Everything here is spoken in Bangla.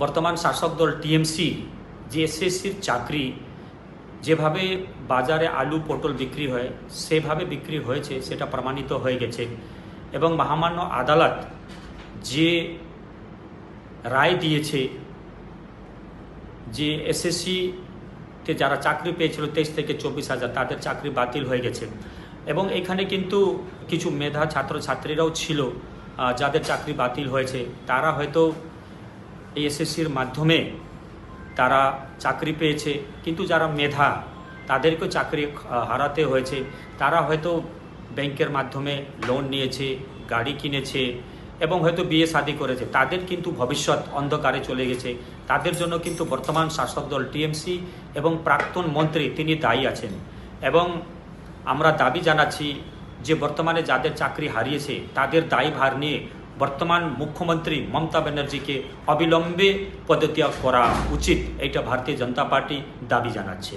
বর্তমান শাসক দল টিএমসি যে এসএসসির চাকরি, যেভাবে বাজারে আলু, পটল বিক্রি হয়, সেভাবে বিক্রি হয়েছে, সেটা প্রমাণিত হয়ে গেছে। এবং মহামান্য আদালত যে রায় দিয়েছে যে এসএসসিতে যারা চাকরি পেয়েছিল তেইশ থেকে চব্বিশ হাজার, তাদের চাকরি বাতিল হয়ে গেছে। এবং এখানে কিন্তু কিছু মেধা ছাত্রছাত্রীরাও ছিল যাদের চাকরি বাতিল হয়েছে। তারা হয়তো এসএসসির মাধ্যমে তারা চাকরি পেয়েছে। কিন্তু যারা মেধা, তাদেরকেও চাকরি হারাতে হয়েছে। তারা হয়তো ব্যাংকের মাধ্যমে লোন নিয়েছে, গাড়ি কিনেছে এবং হয়তো বিয়ে শাদী করেছে। তাদের কিন্তু ভবিষ্যৎ অন্ধকারে চলে গেছে। তাদের জন্য কিন্তু বর্তমান শাসক দল টিএমসি এবং প্রাক্তন মন্ত্রী তিনি দায়ী আছেন। এবং আমরা দাবি জানাচ্ছি যে বর্তমানে যাদের চাকরি হারিয়েছে, তাদের দায়ভার নিয়ে বর্তমান মুখ্যমন্ত্রী মমতা ব্যানার্জিকে অবিলম্বে পদত্যাগ করা উচিত এটা ভারতীয় জনতা পার্টি দাবি জানাচ্ছে।